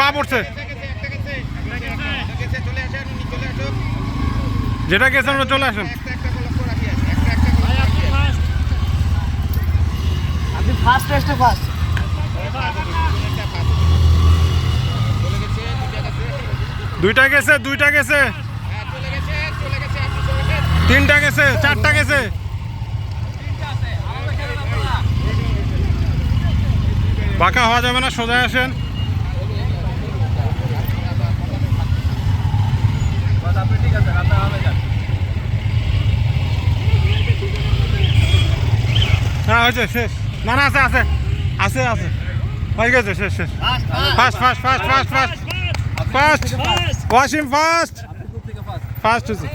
পা পড়ছে। যেটা গেছে ওটা চলে আসেন। আপনি ফার্স্ট রেস্টে ফার্স্ট দুইটা গেছে দুইটা গেছে। তিনটা গেছে চারটা গেছে। বাঁকা হওয়া যাবে না সোজা আসেন। হ্যাঁ হয়েছে শেষ। না না আছে আছে। আছে আছে। হয়ে গেছে শেষ শেষ। First first first first first first Wasim first first হয়েছে।